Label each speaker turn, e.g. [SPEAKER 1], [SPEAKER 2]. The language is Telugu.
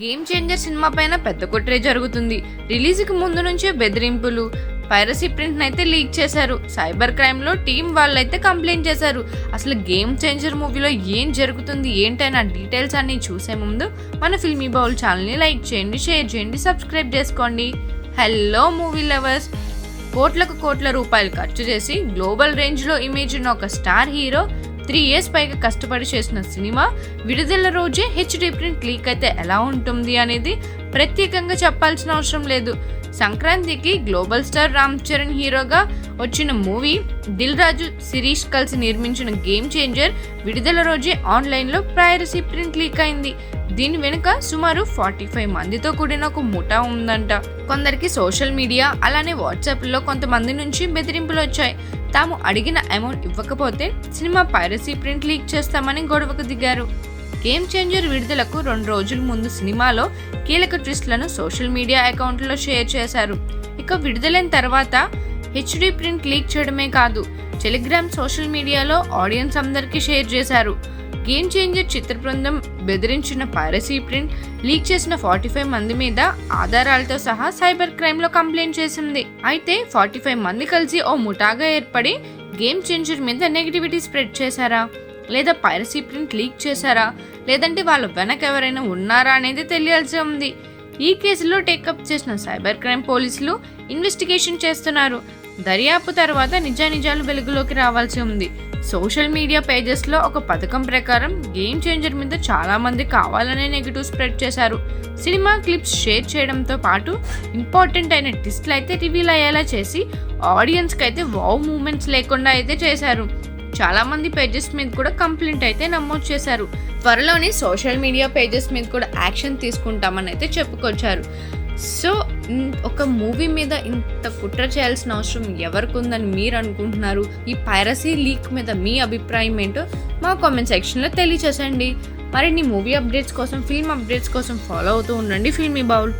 [SPEAKER 1] గేమ్ చేంజర్ సినిమా పైన పెద్ద కొట్రే జరుగుతుంది. రిలీజ్కి ముందు నుంచే బెదిరింపులు. పైరసీ ప్రింట్ అయితే లీక్ చేశారు. సైబర్ క్రైమ్లో టీం వాళ్ళైతే కంప్లైంట్ చేశారు. అసలు గేమ్ చేంజర్ మూవీలో ఏం జరుగుతుంది? ఏంటైనా డీటెయిల్స్ అన్ని చూసే ముందు మన ఫిల్మీ బౌల్ ఛానల్ని లైక్ చేయండి షేర్ చేయండి సబ్స్క్రైబ్ చేసుకోండి. హలో మూవీ లవర్స్ కోట్లకు కోట్ల రూపాయలు ఖర్చు చేసి గ్లోబల్ రేంజ్లో ఇమేజ్ ఉన్న ఒక స్టార్ హీరో త్రీ ఇయర్స్ పైగా కష్టపడి చేసిన సినిమా విడుదల రోజే హెచ్డి ప్రింట్ లీక్ అయితే ఎలా ఉంటుంది అనేది ప్రత్యేకంగా చెప్పాల్సిన అవసరం లేదు. సంక్రాంతికి గ్లోబల్ స్టార్ రామ్ చరణ్ హీరోగా వచ్చిన మూవీ దిల్ రాజు శిరీష్ కలిసి నిర్మించిన గేమ్ చేంజర్ విడుదల రోజే ఆన్లైన్లో ప్రయారసీ ప్రింట్ లీక్ అయింది. దీని వెనుక సుమారు ఫార్టీ ఫైవ్ మందితో కూడిన ఒక ముఠా ఉందంట. కొందరికి సోషల్ మీడియా అలానే వాట్సాప్లో కొంతమంది నుంచి బెదిరింపులు వచ్చాయి. తాము అడిగిన అమౌంట్ ఇవ్వకపోతే సినిమా పైరసీ ప్రింట్ లీక్ చేస్తామని గొడవకు దిగారు. గేమ్ చేంజర్ విడుదలకు రెండు రోజుల ముందు సినిమాలో కీలక ట్విస్ట్లను సోషల్ మీడియా అకౌంట్లో షేర్ చేశారు. ఇక విడుదలైన తర్వాత హెచ్డి ప్రింట్ లీక్ చేయడమే కాదు టెలిగ్రామ్ సోషల్ మీడియాలో ఆడియన్స్ అందరికీ షేర్ చేశారు. గేమ్ చేంజర్ చిత్ర బృందం బెదిరించిన పైరసీ ప్రింట్ లీక్ చేసిన ఫార్టీ ఫైవ్ మంది మీద ఆధారాలతో సహా సైబర్ క్రైమ్లో కంప్లైంట్ చేసింది. అయితే ఫార్టీ ఫైవ్ మంది కలిసి ఓ ముఠాగా ఏర్పడి గేమ్ చేంజర్ మీద నెగిటివిటీ స్ప్రెడ్ చేశారా? లేదా పైరసీ ప్రింట్ లీక్ చేశారా? లేదంటే వాళ్ళ వెనక ఎవరైనా ఉన్నారా అనేది తెలియాల్సి ఉంది. ఈ కేసులో టేకప్ చేసిన సైబర్ క్రైమ్ పోలీసులు ఇన్వెస్టిగేషన్ చేస్తున్నారు. దర్యాప్తు తర్వాత నిజానిజాలు వెలుగులోకి రావాల్సి ఉంది. సోషల్ మీడియా పేజెస్లో ఒక పథకం ప్రకారం గేమ్ చేంజర్ మీద చాలామంది కావాలనే నెగిటివ్ స్ప్రెడ్ చేశారు. సినిమా క్లిప్స్ షేర్ చేయడంతో పాటు ఇంపార్టెంట్ అయిన డిస్ట్లు అయితే రివీల్ అయ్యేలా చేసి ఆడియన్స్కి అయితే వావ్ మూమెంట్స్ లేకుండా అయితే చేశారు. చాలామంది పేజెస్ మీద కూడా కంప్లైంట్ అయితే నమోదు చేశారు. త్వరలోనే సోషల్ మీడియా పేజెస్ మీద కూడా యాక్షన్ తీసుకుంటామని అయితే చెప్పుకొచ్చారు. సో ఒక మూవీ మీద ఇంత కుట్ర చేయాల్సిన అవసరం ఎవరికి ఉందని మీరు అనుకుంటున్నారు? ఈ పైరసీ లీక్ మీద మీ అభిప్రాయం ఏంటో మా కామెంట్ సెక్షన్లో తెలియచేసండి. మరిన్ని మూవీ అప్డేట్స్ కోసం ఫిల్మ్ అప్డేట్స్ కోసం ఫాలో అవుతూ ఉండండి ఫిల్మీ బౌల్